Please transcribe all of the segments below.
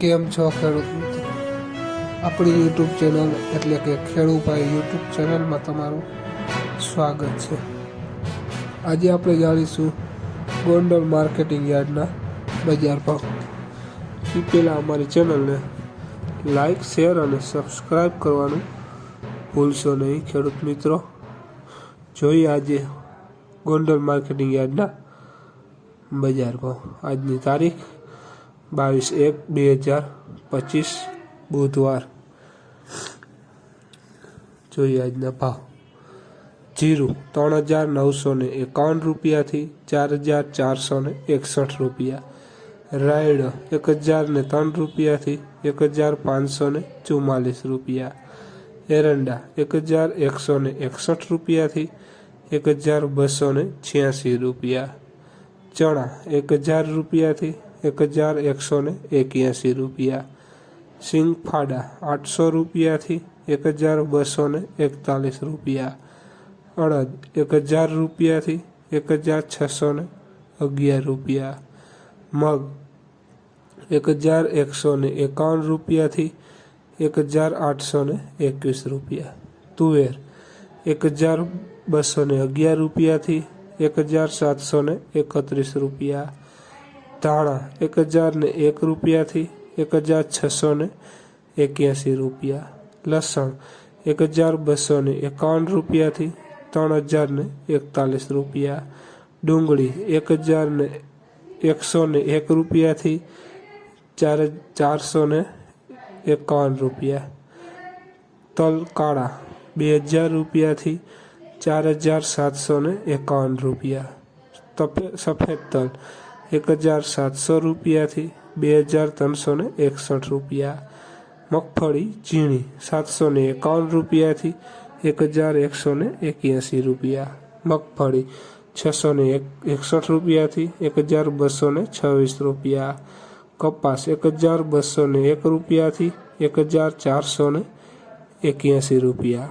કેમ છો ખેડૂત મિત્રો? આપણી યુટ્યુબ ચેનલ એટલે કે ખેડૂભાઈ યુટ્યુબ ચેનલમાં તમારું સ્વાગત છે. આજે આપણે જાણીશું ગોંડલ માર્કેટિંગ યાર્ડના બજાર ભાવ. એ પહેલાં અમારી ચેનલને લાઈક શેર અને સબસ્ક્રાઈબ કરવાનું ભૂલશો નહીં ખેડૂત મિત્રો. જોઈએ આજે ગોંડલ માર્કેટિંગ યાર્ડના બજાર ભાવ. આજની તારીખ બાવીસ એક, બે હજાર પચીસ, બુધવાર. જોઈએ આજના ભાવ. જીરું ત્રણ હજાર નવસો ને એકાવન રૂપિયાથી ચાર હજાર ચારસો ને એકસઠ રૂપિયા. રાયડ એક હજાર ને ત્રણ રૂપિયાથી એક હજાર પાંચસો ને ચુમ્માલીસ રૂપિયા. એરંડા એક હજાર એકસો ને એકસઠ રૂપિયાથી એક હજાર બસો ને છ્યાસી રૂપિયા. ચણા એક હજાર રૂપિયાથી એક હજાર એકસો ને એક્યાસી રૂપિયા. સિંગફાડા આઠસો રૂપિયાથી એક હજાર બસો ને એકતાલીસ રૂપિયા. અડદ એક હજાર રૂપિયાથી એક હજાર છસો ને અગિયાર રૂપિયા. મગ એક હજાર એકસો ને એકાવન રૂપિયાથી એક હજાર આઠસો ને એકવીસ રૂપિયા. તુવેર એક હજાર બસો ને અગિયાર રૂપિયાથી એક હજાર સાતસો ને એકત્રીસ રૂપિયા. ધાણા એક હજાર ને એક રૂપિયાથી એક હજાર છસો ને એક્યાસી રૂપિયા. લસણ એક હજાર બસો ને એકાવન રૂપિયાથી ત્રણ હજાર ને એકતાલીસ રૂપિયા. ડુંગળી એક હજાર ને એકસો ને એક રૂપિયાથી ચાર ચારસો ને એકાવન રૂપિયા. તલ કાળા બે હજાર રૂપિયાથી ચાર હજાર સાતસો ને એકાવન રૂપિયા. સફેદ તલ એક હજાર સાતસો રૂપિયાથી બે હજાર ત્રણસો ને એકસઠ રૂપિયા. મગફળી, ઝીણી સાતસો ને એકાવન રૂપિયાથી એક હજાર એકસો ને એક્યાસી રૂપિયા. મગફળી છસો ને એક, એકસઠ રૂપિયાથી એક હજાર બસો ને છવ્વીસ રૂપિયા. કપાસ, એક હજાર બસો ને એક રૂપિયાથી એક હજાર ચારસો ને એક્યાસી રૂપિયા.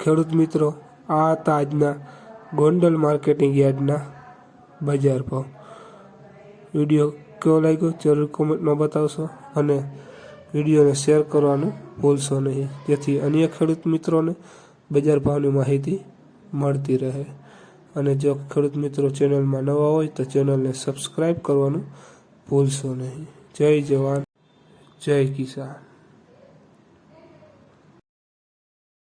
ખેડૂત મિત્રો, આ હતા આજના ગોંડલ માર્કેટિંગ યાર્ડના બજાર ભાવ વીડિયો કેવો લાગ્યો? જરૂર કોમેન્ટમાં બતાવશો અને વિડીયોને શેર કરવાનું ભૂલશો નહીં. જેથી અન્ય ખેડૂત મિત્રોને બજાર ભાવની માહિતી મળતી રહે. અને જો ખેડૂત મિત્રો ચેનલમાં નવા હોય તો ચેનલને સબસ્ક્રાઈબ કરવાનું ભૂલશો નહીં. જય જવાન, જય કિસાન.